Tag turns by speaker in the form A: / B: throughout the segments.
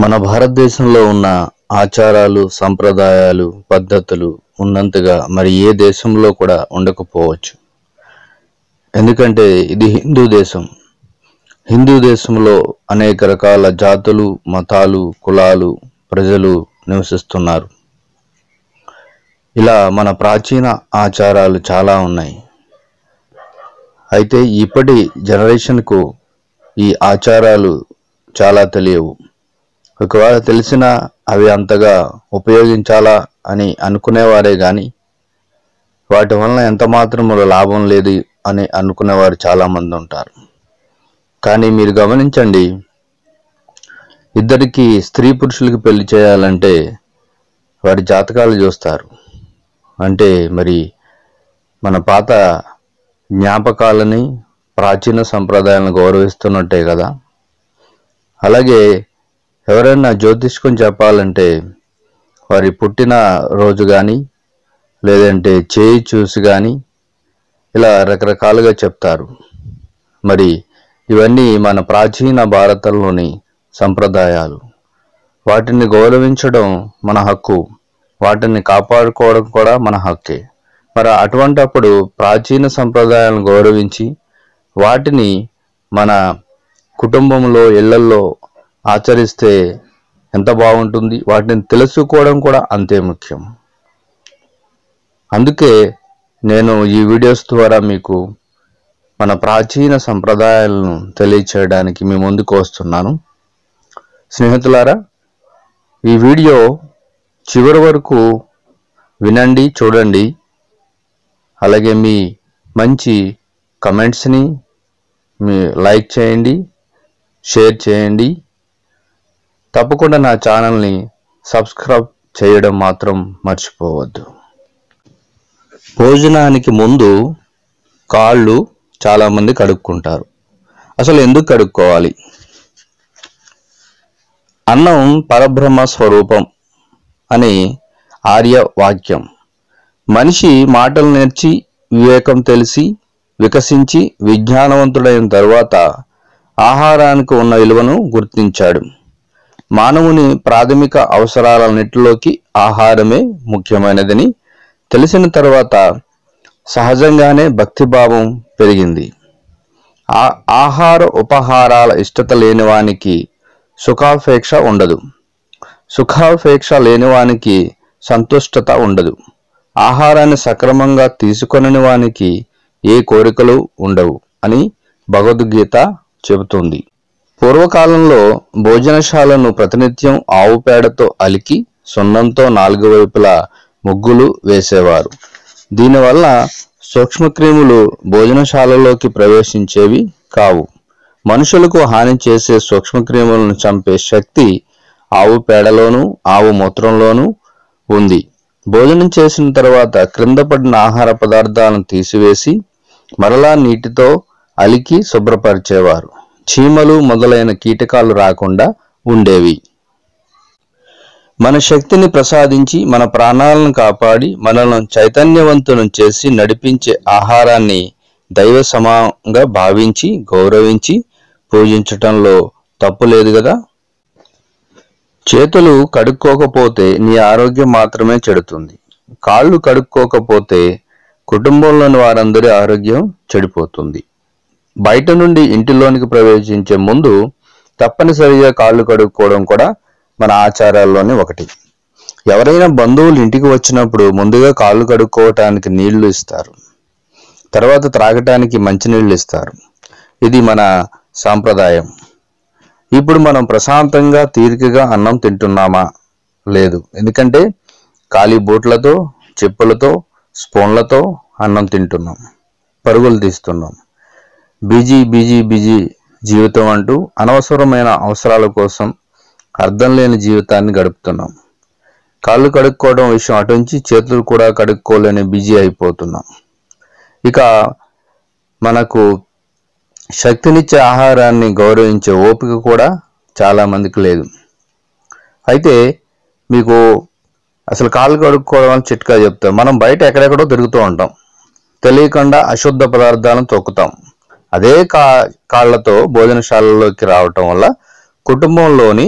A: మన భారతదేశంలో ఉన్న ఆచారాలు సంప్రదాయాలు పద్ధతులు ఉన్నంతగా మరి ఏ దేశంలో కూడా ఉండకపోవచ్చు. ఎందుకంటే ఇది హిందూ దేశం. హిందూ దేశంలో అనేక రకాల జాతులు మతాలు కులాలు ప్రజలు నివసిస్తున్నారు. ఇలా మన ప్రాచీన ఆచారాలు చాలా ఉన్నాయి. అయితే ఇప్పటి జనరేషన్కు ఈ ఆచారాలు చాలా తెలియవు. ఒకవేళ తెలిసినా అవి అంతగా ఉపయోగించాలా అని అనుకునేవారే కానీ వాటి వలన ఎంత మాత్రము లాభం లేదు అని అనుకునేవారు చాలామంది ఉంటారు. కానీ మీరు గమనించండి ఇద్దరికి స్త్రీ పురుషులకి పెళ్ళి చేయాలంటే వారి జాతకాలు చూస్తారు. అంటే మరి మన పాత జ్ఞాపకాలని ప్రాచీన సంప్రదాయాలను గౌరవిస్తున్నట్టే కదా. అలాగే ఎవరైనా జ్యోతిష్కం చెప్పాలంటే వారి పుట్టిన రోజు కానీ లేదంటే చేయి చూసి కానీ ఇలా రకరకాలుగా చెప్తారు. మరి ఇవన్నీ మన ప్రాచీన భారతంలోని సంప్రదాయాలు. వాటిని గౌరవించడం మన హక్కు. వాటిని కాపాడుకోవడం కూడా మన హక్కే. మరి అటువంటప్పుడు ప్రాచీన సంప్రదాయాలను గౌరవించి వాటిని మన కుటుంబంలో ఇళ్ళల్లో ఆచరిస్తే ఎంత బాగుంటుంది? వాటిని తెలుసుకోవడం కూడా అంతే ముఖ్యం. అందుకే నేను ఈ వీడియోస్ ద్వారా మీకు మన ప్రాచీన సంప్రదాయాలను తెలియచేయడానికి మీ ముందుకు వస్తున్నాను. స్నేహితులారా ఈ వీడియో చివరి వరకు వినండి చూడండి. అలాగే మీ మంచి కమెంట్స్ని మీ లైక్ చేయండి షేర్ చేయండి. తప్పకుండా నా ఛానల్ని సబ్స్క్రైబ్ చేయడం మాత్రం మర్చిపోవద్దు. భోజనానికి ముందు కాళ్ళు చాలామంది కడుక్కుంటారు. అసలు ఎందుకు కడుక్కోవాలి? అన్నం పరబ్రహ్మ స్వరూపం అని ఆర్య వాక్యం మనిషి మాటలు నేర్చి వివేకం తెలిసి వికసించి విజ్ఞానవంతుడైన తరువాత ఆహారానికి ఉన్న విలువను గుర్తించాడు. మానవుని ప్రాథమిక అవసరాలన్నిటిలోకి ఆహారమే ముఖ్యమైనదని తెలిసిన తర్వాత సహజంగానే భక్తిభావం పెరిగింది. ఆ ఆహార ఉపహారాల ఇష్టత లేనివానికి సుఖాపేక్ష ఉండదు. సుఖాపేక్ష లేనివానికి సంతుష్టత ఉండదు. ఆహారాన్ని సక్రమంగా తీసుకొనని వానికి ఏ కోరికలు ఉండవు అని భగవద్గీత చెబుతుంది. పూర్వకాలంలో భోజనశాలను ప్రతినిత్యం ఆవు పేడతో అలికి సున్నంతో నాలుగు వైపులా ముగ్గులు వేసేవారు. దీనివల్ల సూక్ష్మక్రిములు భోజనశాలలోకి ప్రవేశించేవి కావు. మనుషులకు హాని చేసే సూక్ష్మక్రిములను చంపే శక్తి ఆవు పేడలోనూ ఆవు మూత్రంలోనూ ఉంది. భోజనం చేసిన తర్వాత క్రింద పడిన ఆహార పదార్థాలను తీసివేసి మరలా నీటితో అలికి శుభ్రపరిచేవారు. చీమలు మొదలైన కీటకాలు రాకుండా ఉండేవి. మన శక్తిని ప్రసాదించి మన ప్రాణాలను కాపాడి మనల్ని చైతన్యవంతులను చేసి నడిపించే ఆహారాన్ని దైవ సమంగా భావించి గౌరవించి పూజించటంలో తప్పు లేదు కదా? చేతులు కడుక్కోకపోతే నీ ఆరోగ్యం మాత్రమే చెడుతుంది. కాళ్ళు కడుక్కోకపోతే కుటుంబంలోని వారందరి ఆరోగ్యం చెడిపోతుంది. బయట నుండి ఇంటిలోనికి ప్రవేశించే ముందు తప్పనిసరిగా కాళ్ళు కడుక్కోవడం కూడా మన ఆచారాల్లోనే ఒకటి. ఎవరైనా బంధువులు ఇంటికి వచ్చినప్పుడు ముందుగా కాళ్ళు కడుక్కోవటానికి నీళ్ళు ఇస్తారు. తర్వాత త్రాగటానికి మంచినీళ్ళు ఇస్తారు. ఇది మన సాంప్రదాయం. ఇప్పుడు మనం ప్రశాంతంగా తీరికగా అన్నం తింటున్నామా? లేదు. ఎందుకంటే ఖాళీ బూట్లతో చెప్పులతో స్పూన్లతో అన్నం తింటున్నాం. పరుగులు తీస్తున్నాం. బిజీ బిజీ బిజీ జీవితం అంటూ అనవసరమైన అవసరాల కోసం అర్థం లేని జీవితాన్ని గడుపుతున్నాం. కాళ్ళు కడుక్కోవడం విషయం అటుంచి చేతులు కూడా కడుక్కోలేని బిజీ అయిపోతున్నాం. ఇక మనకు శక్తినిచ్చే ఆహారాన్ని గౌరవించే ఓపిక కూడా చాలా మందికి లేదు. అయితే మీకు అసలు కాళ్ళు కడుక్కోవడం అని చిట్కా చెప్తాం. మనం బయట ఎక్కడెక్కడో తిరుగుతూ ఉంటాం. తెలియకుండా అశుద్ధ పదార్థాలను తొక్కుతాం. అదే కా కాళ్ళతో భోజనశాలలోకి రావటం వల్ల కుటుంబంలోని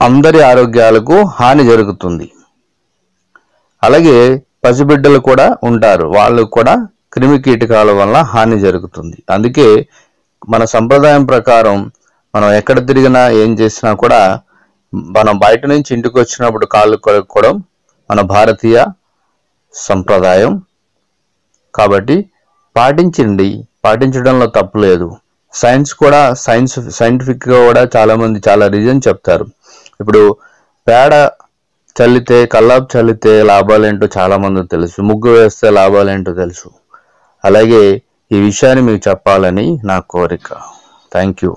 A: అందరి ఆరోగ్యాలకు హాని జరుగుతుంది. అలాగే పసిబిడ్డలు కూడా ఉంటారు. వాళ్ళు కూడా క్రిమి కీటకాల వల్ల హాని జరుగుతుంది. అందుకే మన సంప్రదాయం ప్రకారం మనం ఎక్కడ తిరిగినా ఏం చేసినా కూడా మనం బయట నుంచి ఇంటికి వచ్చినప్పుడు కాళ్ళు కడుక్కోవడం మన భారతీయ సంప్రదాయం. కాబట్టి పాటించండి. పాటించడంలో తప్పు లేదు. సైన్స్ కూడా సైన్స్ సైంటిఫిక్గా కూడా చాలామంది చాలా రీజన్ చెప్తారు. ఇప్పుడు పేడ చల్లితే కల్లాపు చల్లితే లాభాలేంటో చాలామంది తెలుసు. ముగ్గు వేస్తే లాభాలేంటో తెలుసు. అలాగే ఈ విషయాన్ని మీకు చెప్పాలని నా కోరిక. Thank you